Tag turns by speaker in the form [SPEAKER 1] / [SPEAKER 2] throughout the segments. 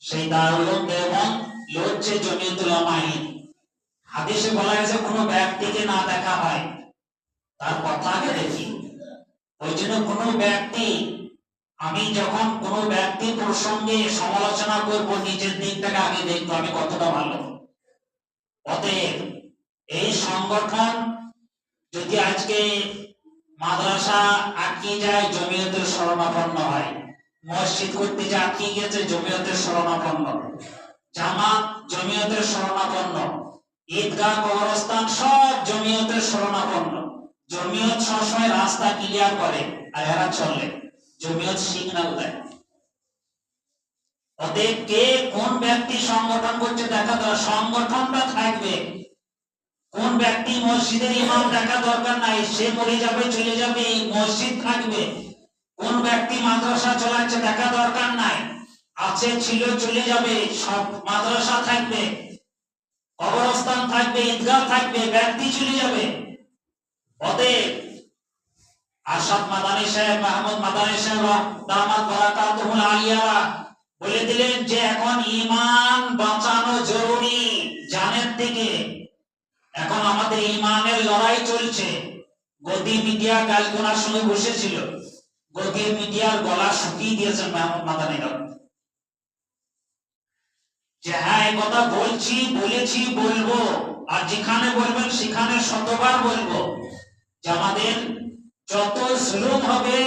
[SPEAKER 1] সেই দারুল দেওবন্দ লড়ছে জমিয়তুল আমাইন হাদিসে বলা হয়েছে, কোনো ব্যক্তিকে না দেখা হয়। তার কথা আগে দেখি। ওই জন্য কোনো ব্যক্তি, আমি যখন কোনো ব্যক্তি প্রসঙ্গে সমালোচনা করব, নিজের দিকটাকে আগে দেখব, আমি কতটা ভালো। অতএব, এই সংগঠন যদি আজকে মাদ্রাসা আটকে যায়, জমিয়তের শরণাপন্ন হয়। মসজিদ করতে যে আটকে গেছে? জমিয়তের শরণাপন্ন। জামাত, জমিয়তের শরণাপন্ন। ঈদগাহ, কবরস্থান, সব জমিয়তের শরণাপন্ন। জমিয়ত সবসময় রাস্তা ক্লিয়ার করে আর এরা চলে। জমিয়ত সিগন্যাল দেয়। অতএব কে কোন ব্যক্তি সংগঠন করছে দেখা দরকার। সংগঠনটা থাকবে। কোন ব্যক্তি মসজিদের ইমাম দেখা দরকার নাই, সে মরে যাবে, চলে যাবে মসজিদ থাকবে। কোন ব্যক্তি মাদ্রাসা চালাচ্ছে দেখা দরকার নাই। আছে, ছিল, চলে যাবে, সব মাদ্রাসা থাকবে, কবরস্থান থাকবে, ঈদগাহ থাকবে, ব্যক্তি চলে যাবে। অতএব আসাদ মাদানী সাহেব, মাহমুদ মাদানী সাহেব, দামাত বারাকাতুহুল আলিয়ারা বলে দিলেন যে, এখন ঈমান বাঁচানো জরুরি জানের থেকে এখন আমাদের ইমানের লড়াই চলছে। গদি মিডিয়া কালকে ওনার সঙ্গে বসেছিল। গদি মিডিয়ার গলা শুকিয়ে দিয়েছেন মাহমুদ মাদানী যে হ্যাঁ এই কথা বলছি, বলেছি, বলব। আর যেখানে বলবেন, সেখানে শতবার বলব। যে আমাদের যত জুলুম হবে,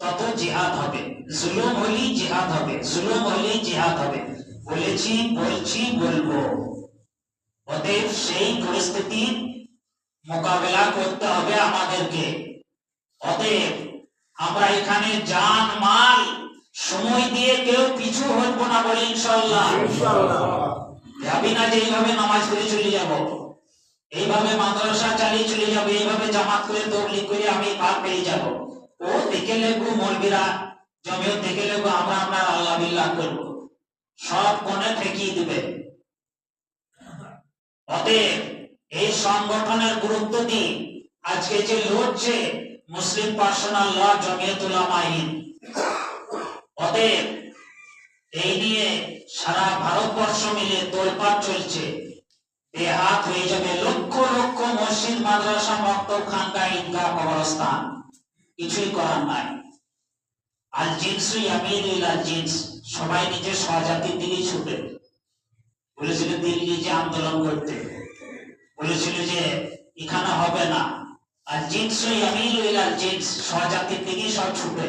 [SPEAKER 1] তত জিহাদ হবে। জুলুম হলেই জিহাদ হবে, জুলুম হলেই জিহাদ হবে। বলেছি, বলছি, বলব। অতএব সেই পরিস্থিতির মোকাবেলা করতে হবে আমাদেরকে। অতএব আমরা এখানে জান মাল সময় দিয়ে কেউ পিছু হইব না বলে ইনশাল্লাহ ভাবি না যে এইভাবে নামাজ পড়ে চলে যাব। এইভাবে মাদ্রাসা চালিয়ে চলে যাব এইভাবে জামাত করে তবলিগ করে আমি পার পেয়ে যাব। ও দেখে লেবু মলবিরা জমিও দেখে লেবু আমরা আমরা আল্লাহ বিল্লাহ করব। সব কোণে ঠেকিয়ে দিবে। অতএব এই সংগঠনের গুরুত্ব দিয়ে আজকে যে লড়ছে মুসলিম পার্সোনাল ল জমিয়তুল আমাইন। অতএব এই নিয়ে সারা ভারতবর্ষ মিলে তোলপাড় চলছে। বেহাত হয়ে যাবে লক্ষ লক্ষ মসজিদ, মাদ্রাসা, মক্তব খানকা ঈদগাহ, কবরস্থান। কিছুই করার নাই। আল জিনসু ইয়ামিল আল জিনস, সবাই নিজের স্বজাতির দিকেই ছুটে। বলেছিল দিল্লি যে আন্দোলন করতে। বলেছিল যে এখানে হবে না। আর জিনসু ইয়ামিল আল জিনস। স্বজাতির দিকেই সব ছুটে।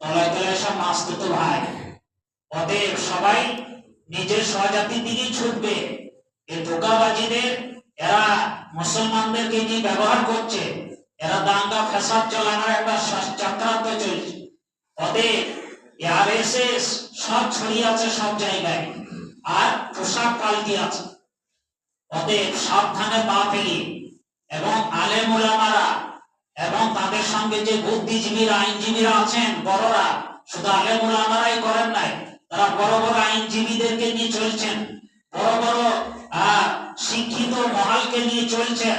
[SPEAKER 1] তলায় তলায় সব মাস্তুত ভাই। অতএব সবাই নিজের স্বজাতির দিকেই ছুটবে। এই ধোকাবাজিদের, এরা মুসলমানদেরকে নিয়ে ব্যবহার করছে, এরা দাঙ্গা ফেসাদ চালানোর একটা চক্রান্ত চলছে। অতএব আরএসএস সব ছড়িয়ে আছে সব জায়গায়। আর পোশাক পাল্টি আছে। অতএব সাবধানে পা ফেলি এবং আলেম ওলামারা এবং তাদের সঙ্গে যে বুদ্ধিজীবীরা, আইনজীবীরা আছেন, বড়রা, শুধু আলেম ওলামারাই করেন নাই, তারা বড় বড় আইনজীবীদেরকে নিয়ে চলছেন, বড় বড় শিক্ষিত মহলকে নিয়ে চলছেন।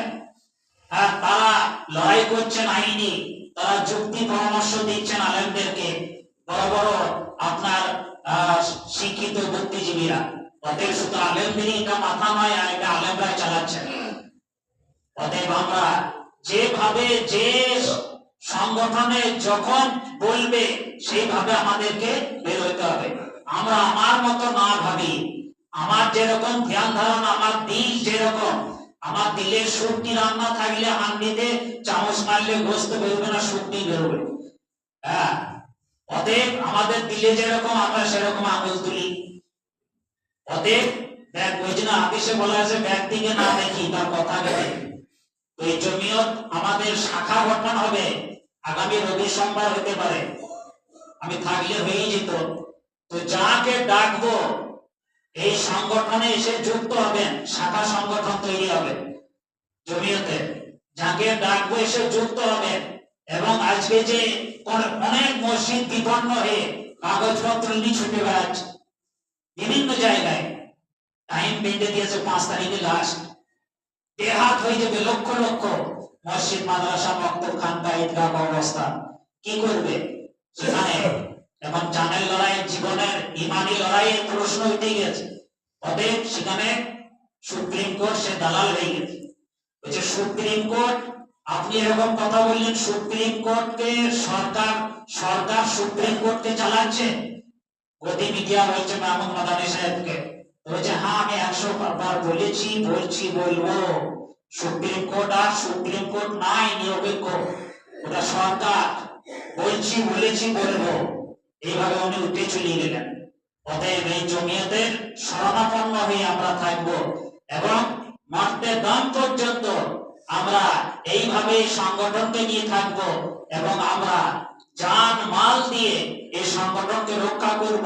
[SPEAKER 1] তারা লড়াই করছেন আইনি, তারা যুক্তি পরামর্শ দিচ্ছেন আলেমদেরকে, বড় বড় আপনার শিক্ষিত বুদ্ধিজীবীরা। অতএব শুধু আলেমদেরই এটা মাথা নয়, আর এটা আলেমরাই চালাচ্ছেন। অতএব আমরা যেভাবে যে সংগঠনে যখন বলবে, সেইভাবে আমাদেরকে বের হইতে হবে। আমরা আমার মতো না ভাবি। আমার যেরকম ধ্যান ধারণা, আমার দিল যেরকম, আমার দিলে শুক্তি রান্না থাকলে হান্ডিতে চামচ মারলে গোস্ত বেরোবে না শুক্তি বেরোবে। হ্যাঁ অতএব আমাদের দিলে যেরকম, আমরা সেরকম আঙুল তুলি। অতএব দেখ, ওই জন্য আদেশে বলা আছে, ব্যক্তিকে না দেখি, তার কথা দেখি। এই জমিয়ত আমাদের শাখা গঠন হবে। আগামী রবি সোমবার হতে পারে। আমি থাকলে হয়ে যেত। তো যাকে ডাকবো, এই সংগঠনে এসে যুক্ত হবেন, শাখা সংগঠন তৈরি হবে জমিয়তে। যাকে ডাকবো, এসে যুক্ত হবে। এবং আজকে যে অনেক মসজিদ বিপন্ন হয়ে কাগজপত্র নিয়ে ছুটে বেড়াচ্ছে। বিভিন্ন জায়গায়। টাইম বেঁধে দিয়েছে পাঁচ তারিখে লাস্ট দেহাত হয়ে লক্ষ লক্ষ। মসজিদ, মাদ্রাসা, মক্তব খানকা ঈদগাহ অবস্থা কি করবে? সেখানে এবং জানের লড়াই, জীবনের ইমানি লড়াইয়ের প্রশ্ন উঠে গেছে অতএব সেখানে সুপ্রিম কোর্ট, সে দালাল হয়ে গেছে। বলছে, সুপ্রিম কোর্ট, আপনি এরকম কথা বললেন, সুপ্রিম কোর্টকে সরকার সরকার সুপ্রিম কোর্টকে চালাচ্ছে? গদি মিডিয়া বলছে, মাহমুদ মাদানি সাহেবকে। বলছে হ্যাঁ আমি একশো বার বলেছি, বলছি, বলব। সুপ্রিম কোর্ট আর সুপ্রিম কোর্ট নাই নিরপেক্ষ ওটা সরকার। বলছি, বলেছি, বলব। এইভাবে উনি উঠে চলিয়ে গেলেন। অতএব এই জমিয়তের শরণাপন্ন হয়ে আমরা থাকব এবং মর্তের দাম পর্যন্ত আমরা এইভাবে সংগঠনকে নিয়ে থাকব এবং আমরা জান মাল দিয়ে এই সংগঠনকে রক্ষা করব।